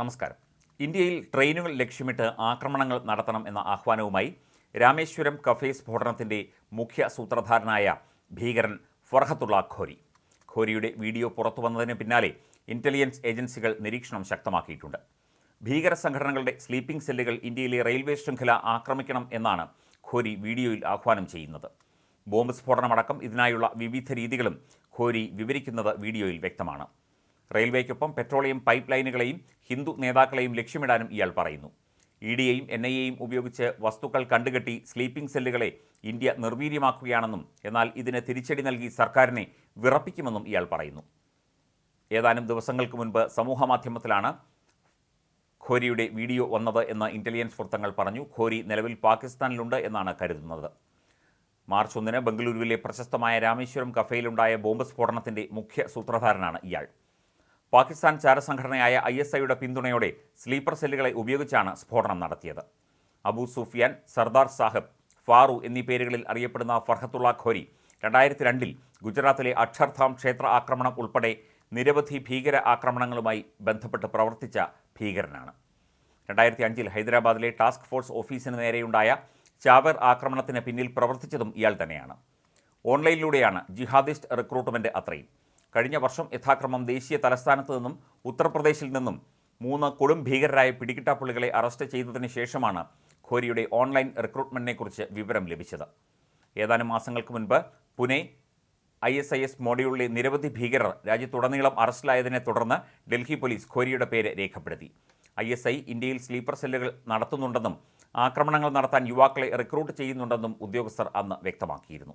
നമസ്കാരം. ഇന്ത്യയിൽ ട്രെയിനുകൾ ലക്ഷ്യമിട്ട് ആക്രമണങ്ങൾ നടത്തണം എന്ന ആഹ്വാനവുമായി രാമേശ്വരം കഫേ സ്ഫോടനത്തിന്റെ മുഖ്യ സൂത്രധാരനായ ഭീകരൻ ഫർഹത്തുള്ള ഖോരി. ഖോരിയുടെ വീഡിയോ പുറത്തു വന്നതിന് പിന്നാലെ ഇന്റലിജൻസ് ഏജൻസികൾ നിരീക്ഷണം ശക്തമാക്കിയിട്ടുണ്ട്. ഭീകര സംഘടനകളുടെ സ്ലീപ്പിംഗ് സെല്ലുകൾ ഇന്ത്യയിലെ റെയിൽവേ ശൃംഖല ആക്രമിക്കണം എന്നാണ് ഖോരി വീഡിയോയിൽ ആഹ്വാനം ചെയ്യുന്നത്. ബോംബ് സ്ഫോടനമടക്കം ഇതിനായുള്ള വിവിധ രീതികളും ഖോരി വിവരിക്കുന്നത് വീഡിയോയിൽ വ്യക്തമാണ്. റെയിൽവേക്കൊപ്പം പെട്രോളിയം പൈപ്പ് ലൈനുകളെയും ഹിന്ദു നേതാക്കളെയും ലക്ഷ്യമിടാനും ഇയാൾ പറയുന്നു. ഇ ഡിയെയും എൻ ഐ എയും ഉപയോഗിച്ച് വസ്തുക്കൾ കണ്ടുകെട്ടി സ്ലീപ്പിംഗ് സെല്ലുകളെ ഇന്ത്യ നിർവീര്യമാക്കുകയാണെന്നും എന്നാൽ ഇതിന് തിരിച്ചടി നൽകി സർക്കാരിനെ വിറപ്പിക്കുമെന്നും ഇയാൾ പറയുന്നു. ഏതാനും ദിവസങ്ങൾക്ക് മുൻപ് സമൂഹമാധ്യമത്തിലാണ് ഖോരിയുടെ വീഡിയോ വന്നത് എന്ന് ഇന്റലിജൻസ് വൃത്തങ്ങൾ പറഞ്ഞു. ഖോരി നിലവിൽ പാകിസ്ഥാനിലുണ്ട് എന്നാണ് കരുതുന്നത്. മാർച്ച് ഒന്നിന് ബംഗളൂരുവിലെ പ്രശസ്തമായ രാമേശ്വരം കഫേയിലുണ്ടായ ബോംബ് സ്ഫോടനത്തിന്റെ മുഖ്യ സൂത്രധാരനാണ് ഇയാൾ. പാകിസ്ഥാൻ ചാരസംഘടനയായ ഐ എസ് ഐയുടെ പിന്തുണയോടെ സ്ലീപ്പർ സെല്ലുകളെ ഉപയോഗിച്ചാണ് സ്ഫോടനം നടത്തിയത്. അബു സുഫിയാൻ സർദാർ സാഹിബ് ഫാറു എന്നീ പേരുകളിൽ അറിയപ്പെടുന്ന ഫർഹത്തുള്ള ഖോരി രണ്ടായിരത്തി രണ്ടിൽ ഗുജറാത്തിലെ അക്ഷർധാം ക്ഷേത്ര ആക്രമണം ഉൾപ്പെടെ നിരവധി ഭീകര ആക്രമണങ്ങളുമായി ബന്ധപ്പെട്ട് പ്രവർത്തിച്ച ഭീകരനാണ്. രണ്ടായിരത്തി അഞ്ചിൽ ഹൈദരാബാദിലെ ടാസ്ക് ഫോഴ്സ് ഓഫീസിന് നേരെയുണ്ടായ ചാവർ ആക്രമണത്തിന് പിന്നിൽ പ്രവർത്തിച്ചതും ഇയാൾ തന്നെയാണ്. ഓൺലൈനിലൂടെയാണ് ജിഹാദിസ്റ്റ് റിക്രൂട്ട്മെന്റ് അത്രയും. കഴിഞ്ഞ വർഷം യഥാക്രമം ദേശീയ തലസ്ഥാനത്ത് നിന്നും ഉത്തർപ്രദേശിൽ നിന്നും മൂന്ന് കൊടും ഭീകരരായ പിടികിട്ടാപ്പുള്ളികളെ അറസ്റ്റ് ചെയ്തതിന് ശേഷമാണ് ഖോരിയുടെ ഓൺലൈൻ റിക്രൂട്ട്മെന്റിനെക്കുറിച്ച് വിവരം ലഭിച്ചത്. ഏതാനും മാസങ്ങൾക്ക് മുൻപ് Pune I S I S മോഡ്യൂളിലെ നിരവധി ഭീകരർ രാജ്യത്തുടനീളം അറസ്റ്റിലായതിനെ തുടർന്ന് ഡൽഹി പോലീസ് ഖോരിയുടെ പേര് രേഖപ്പെടുത്തി. ഐ എസ് ഐ ഇന്ത്യയിൽ സ്ലീപ്പർ സെല്ലുകൾ നടത്തുന്നുണ്ടെന്നും ആക്രമണങ്ങൾ നടത്താൻ യുവാക്കളെ റിക്രൂട്ട് ചെയ്യുന്നുണ്ടെന്നും ഉദ്യോഗസ്ഥർ അന്ന് വ്യക്തമാക്കിയിരുന്നു.